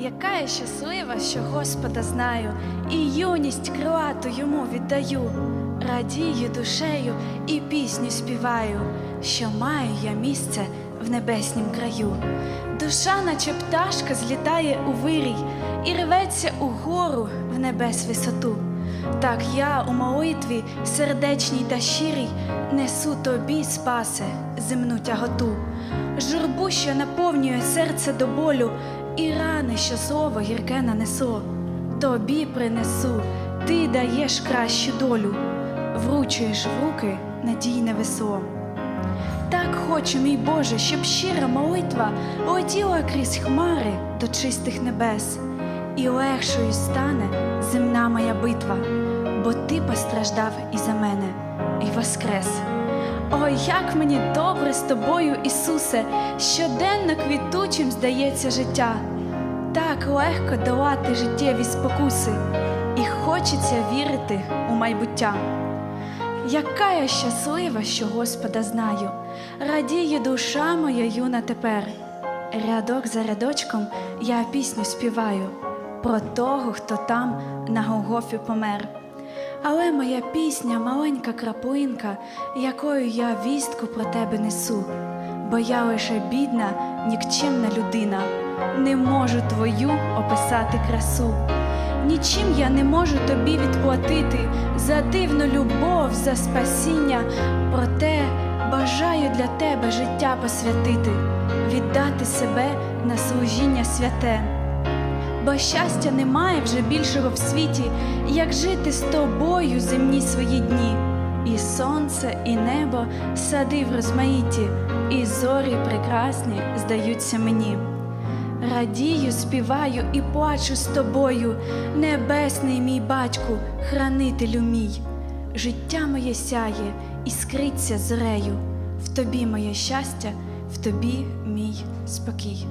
Яка я щаслива, що Господа знаю, і юність крилату йому віддаю, радію душею і пісню співаю, що маю я місце в небеснім краю. Душа, наче пташка, злітає у вирій і рветься угору в небес висоту. Так я у молитві сердечній та щирій несу тобі, спасе, земну тяготу, журбу, що наповнює серце до болю, і рани, що слово гірке нанесло. Тобі принесу, ти даєш кращу долю, вручуєш в руки надійне весло. Так хочу, мій Боже, щоб щира молитва летіла крізь хмари до чистих небес, і легшою стане земна моя битва, бо ти постраждав і за мене, і воскрес. Ой, як мені добре з тобою, Ісусе, щоденно квітучим здається життя. Так легко долати життєві спокуси, і хочеться вірити у майбуття. Яка я щаслива, що Господа знаю, радіє душа моя юна тепер. Рядок за рядочком я пісню співаю про того, хто там на Голгофі помер. Але моя пісня маленька краплинка, якою я вістку про тебе несу, бо я лише бідна, нікчемна людина, не можу твою описати красу. Нічим я не можу тобі відплатити. За дивну любов, за спасіння, проте бажаю для тебе життя посвятити, віддати себе на служіння святе. Бо щастя немає вже більшого в світі, як жити з тобою земні свої дні. І сонце, і небо, сади в розмаїті, і зорі прекрасні здаються мені. Радію, співаю і плачу з тобою, небесний мій батьку, хранителю мій. Життя моє сяє і скриться зорею, в тобі моє щастя, в тобі мій спокій.